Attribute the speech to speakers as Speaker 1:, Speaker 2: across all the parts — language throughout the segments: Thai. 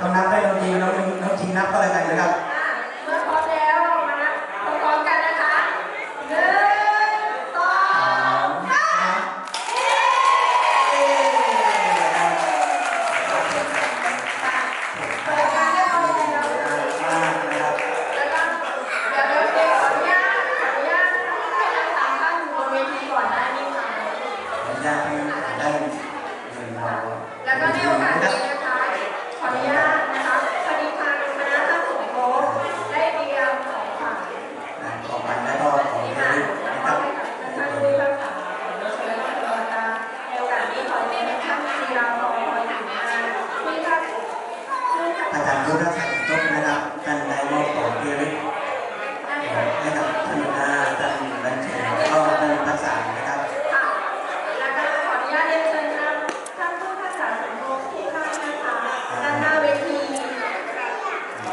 Speaker 1: ต้องนับให้เราดีเราเราจริงนับก็แล้วกันนะครับ
Speaker 2: เมื่อพร้อมแล้วมานับพร้อมๆกันนะคะหนึ่งสองสามเปิดการเรียบร้อยแล้ว
Speaker 1: นะครับ
Speaker 2: แล้วก็เดี๋ยวเดี๋ยวเดี๋ยวขออนุญาตขออนุญาตให้ทั้งสามท่านอยู่บนเวทีก่อนได้ไหมคะ
Speaker 1: ขออนุญาตให้ได้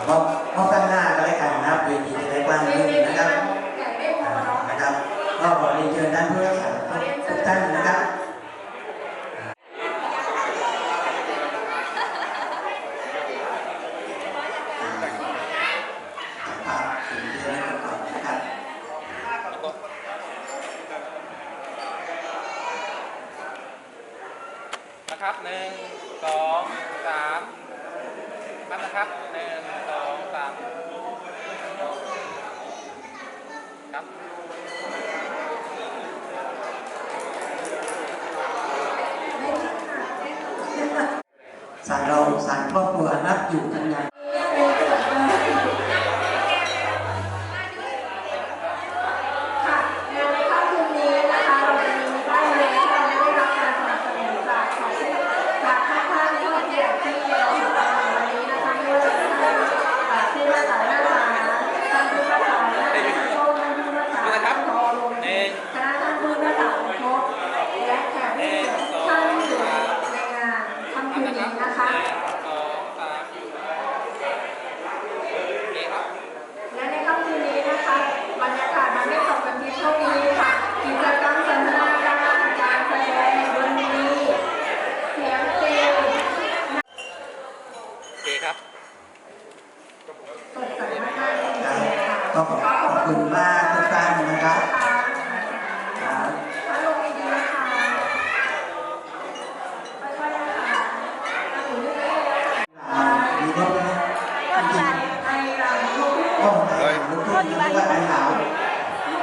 Speaker 2: มอ
Speaker 1: บ
Speaker 2: ม
Speaker 1: อบด้านหน้าก็
Speaker 2: แล้วกันนะค
Speaker 1: รับเวทีจะได้กว้าง
Speaker 2: เว
Speaker 1: ขึ้น
Speaker 2: ที
Speaker 1: นะครับ
Speaker 2: ใหญ่ไม่พอเนาะ
Speaker 1: นะครับก็ขอเรียนเชิญท่านผู้รักษาทุกท่านนะครับภาพสิ่งที่ได้ก่อนนะครับ
Speaker 3: นะครับหนึ่งสองสาม นับนะครับหนึ่งสองสามครับ
Speaker 1: สารเราสารครอบครัวนับอยู่กันยั
Speaker 2: งานในค่ำคืนนี้นะคะเราจะมีป้ายเล็กที่เราได้รับการสนับสนุนจากของจากท่านท่านผู้ใหญ่ที่เราอยู่ในวันนี้นะคะไม่ว่าจะเป็นท่านผู้รักษาหน้าศาลท่านผู้รักษาหน้าศาลท่านผู้รักษาหน้าศาลรวมถึงคณะท่านผู้รักษาสมทบและแขกผู้เกียรติท่านที่อยู่ในงานค่ำคืนนี้นะคะ
Speaker 3: หนึ่งสองสามโอเคครับ
Speaker 2: และในค่ำคืนนี้นะคะ บรรยากาศมันไม่ตกกันที่เท่านี้ค่ะ กิจกรรมสันทนาการการแสดงดนตรีเสียงเพลง
Speaker 3: โอเคครับ
Speaker 2: สดใสมากๆจริง ๆค่ะ
Speaker 1: ก็ขอบคุณมากทุกท่านนะครับ
Speaker 2: ค่ะถ้าลงดีๆนะคะค่อยๆนะคะตั้งอยู่เรื่อยๆนะคะ
Speaker 1: มีรถไหมจริง
Speaker 2: ไอเราลูก
Speaker 1: ๆต้องไอ้ลูกทุ่งหรือว่าไอ้หนาว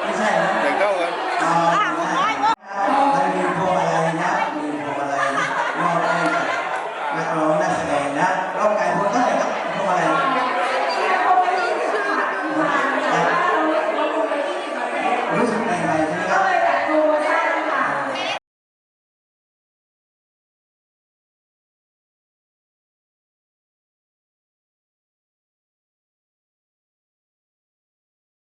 Speaker 1: ไม่ใช่นะ
Speaker 4: Đừng đâu rồi.
Speaker 1: อ๋อ